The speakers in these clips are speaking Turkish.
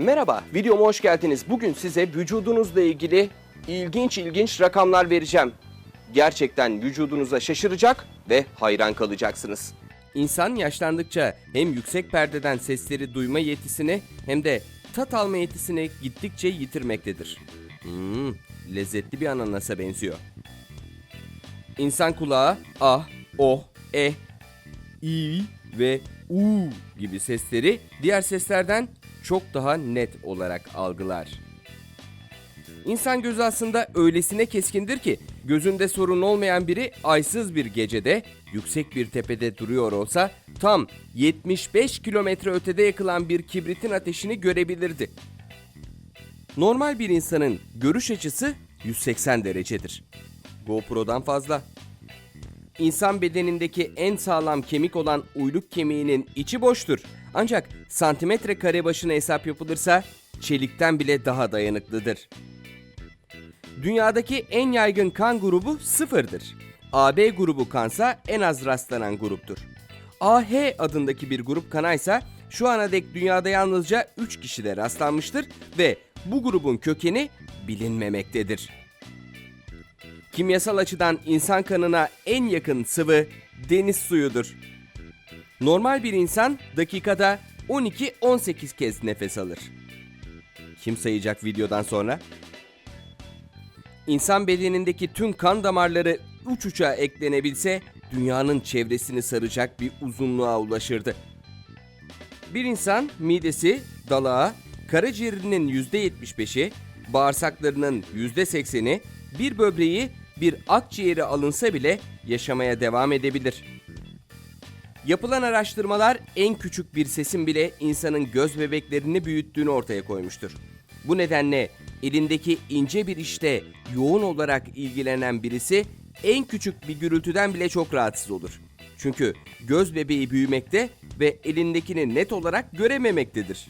Merhaba, videoma hoş geldiniz. Bugün size vücudunuzla ilgili ilginç ilginç rakamlar vereceğim. Gerçekten vücudunuza şaşıracak ve hayran kalacaksınız. İnsan yaşlandıkça hem yüksek perdeden sesleri duyma yetisini hem de tat alma yetisini gittikçe yitirmektedir. Hmm, lezzetli bir ananasa benziyor. İnsan kulağı ah, oh, eh, i ve u gibi sesleri diğer seslerden çok daha net olarak algılar. İnsan gözü aslında öylesine keskindir ki gözünde sorun olmayan biri aysız bir gecede yüksek bir tepede duruyor olsa tam 75 kilometre ötede yakılan bir kibritin ateşini görebilirdi. Normal bir insanın görüş açısı 180 derecedir. GoPro'dan fazla. İnsan bedenindeki en sağlam kemik olan uyluk kemiğinin içi boştur. Ancak santimetre kare başına hesap yapılırsa çelikten bile daha dayanıklıdır. Dünyadaki en yaygın kan grubu sıfırdır. AB grubu kansa en az rastlanan gruptur. AH adındaki bir grup kana ise şu ana dek dünyada yalnızca 3 kişide rastlanmıştır ve bu grubun kökeni bilinmemektedir. Kimyasal açıdan insan kanına en yakın sıvı deniz suyudur. Normal bir insan dakikada 12-18 kez nefes alır. Kim sayacak videodan sonra? İnsan bedenindeki tüm kan damarları uç uça eklenebilse dünyanın çevresini saracak bir uzunluğa ulaşırdı. Bir insan midesi, dalağı, karaciğerinin %75'i, bağırsaklarının %80'i, bir böbreği, bir akciğeri alınsa bile yaşamaya devam edebilir. Yapılan araştırmalar en küçük bir sesin bile insanın göz bebeklerini büyüttüğünü ortaya koymuştur. Bu nedenle elindeki ince bir işte yoğun olarak ilgilenen birisi en küçük bir gürültüden bile çok rahatsız olur. Çünkü göz bebeği büyümekte ve elindekini net olarak görememektedir.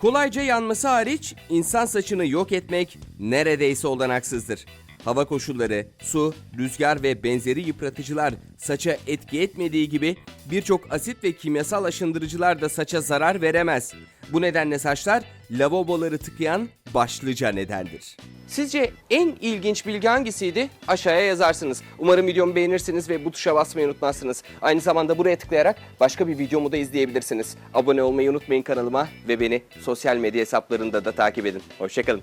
Kolayca yanması hariç insan saçını yok etmek neredeyse olanaksızdır. Hava koşulları, su, rüzgar ve benzeri yıpratıcılar saça etki etmediği gibi birçok asit ve kimyasal aşındırıcılar da saça zarar veremez. Bu nedenle saçlar lavaboları tıkayan başlıca nedendir. Sizce en ilginç bilgi hangisiydi? Aşağıya yazarsınız. Umarım videomu beğenirsiniz ve bu tuşa basmayı unutmazsınız. Aynı zamanda buraya tıklayarak başka bir videomu da izleyebilirsiniz. Abone olmayı unutmayın kanalıma ve beni sosyal medya hesaplarında da takip edin. Hoşçakalın.